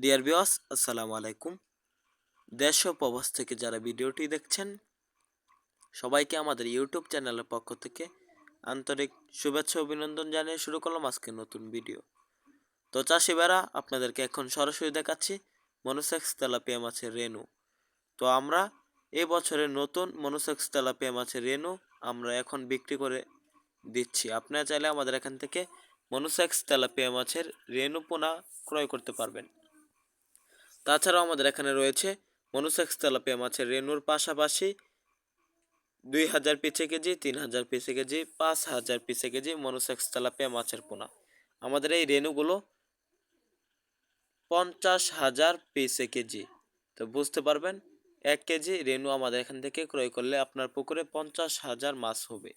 Deer বিওয়াস আসসালামু আলাইকুম দেশ ও থেকে যারা ভিডিওটি দেখছেন সবাইকে আমাদের ইউটিউব চ্যানেলের পক্ষ থেকে আন্তরিক শুভেচ্ছা অভিনন্দন জানিয়ে শুরু করলাম আজকে নতুন ভিডিও তো চাষিবারা আপনাদেরকে এখন সরাসরি দেখাচ্ছি মনোসেক্স তেলাপিয়া মাছের রেনু তো আমরা এই বছরের নতুন মনোসেক্স তেলাপিয়া মাছের রেনু আমরা এখন বিক্রি করে দিচ্ছি আপনারা চাইলে আমাদের এখান থেকে মনোসেক্স তেলাপিয়া মাছের রেনু পোনা ক্রয় করতে পারবেন তাছাড়াও আমাদের এখানে রয়েছে মনুসেক্স তেলাপিয়া মাছের রেনুর পাশাপাশি দুই হাজার পিছে কেজি, তিন হাজার পিছে কেজি, পাঁচ হাজার পিছে কেজি মনুসেক্স তেলাপিয়া মাছের পোনা। আমাদের এই রেনুগুলো পঞ্চাশ হাজার পিসে কেজি। তো বুঝতে পারবেন, এক কেজি রেনু আমাদের এখান থেকে ক্রয় করলে আপনার পুকুরে পঞ্চাশ হাজার মাছ হবে।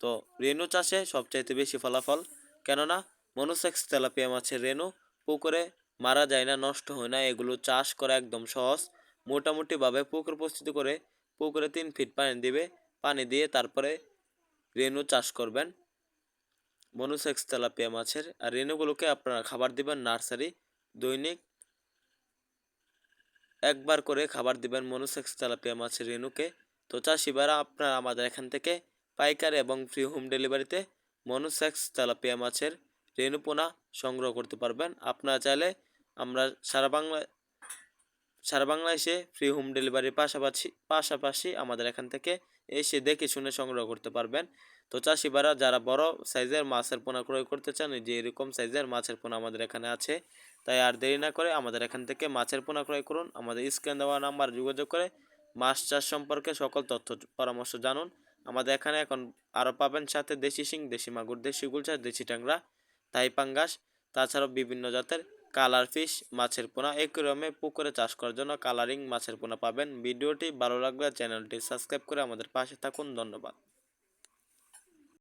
তো রেনু চাষে সবচাইতে বেশি ফলাফল, কেননা মনুসেক্স তেলাপিয়া মাছের রেনু পুকুরে মারা যায় না, নষ্ট হয় না, এগুলো চাষ করা একদম সহজ। মোটামুটিভাবে পুকুর প্রস্তুত করে, পুকুরে তিন ফিট পানি দিবে, পানি দিয়ে তারপরে রেনু চাষ করবেন। মনুসেক্স তেলাপিয়া মাছের, আর রেনুগুলোকে আপনারা খাবার দিবেন নার্সারি, দৈনিক একবার করে খাবার দিবেন মনুসেক্স তেলাপিয়া মাছের রেনুকে। তো চাষিবারা আপনারা আমাদের এখান থেকে পাইকারি এবং ফ্রি হোম ডেলিভারিতে মনুসেক্স তেলাপিয়া মাছের রেনুপোনা সংগ্রহ করতে পারবেন। আপনারা চাইলে আমরা সারা বাংলা, সারা বাংলাদেশে ফ্রি হোম ডেলিভারির পাশাপাশি পাশাপাশি আমাদের এখান থেকে এসে দেখে শুনে সংগ্রহ করতে পারবেন। তো চাষিবারা যারা বড় সাইজের মাছের পোনা ক্রয় করতে চান যে এরকম সাইজের মাছের পোনা আমাদের এখানে আছে, তাই আর দেরি না করে আমাদের এখান থেকে মাছের পোনা ক্রয় করুন। আমাদের স্ক্যান দেওয়া নাম্বার যোগাযোগ করে মাছ চাষ সম্পর্কে সকল তথ্য, পরামর্শ জানুন। আমাদের এখানে এখন আরও পাবেন সাথে দেশি শিং, দেশি মাগুর, দেশি গুলচা দেশি ট্যাংরা, তাই পাঙ্গাস, তাছাড়াও বিভিন্ন জাতের কালার ফিশ, মাছের পোনা। একরমে পুকুরে চাষ করার জন্য কালারিং মাছের পোনা পাবেন। ভিডিওটি ভালো লাগলে চ্যানেলটি সাবস্ক্রাইব করে আমাদের পাশে থাকুন। ধন্যবাদ।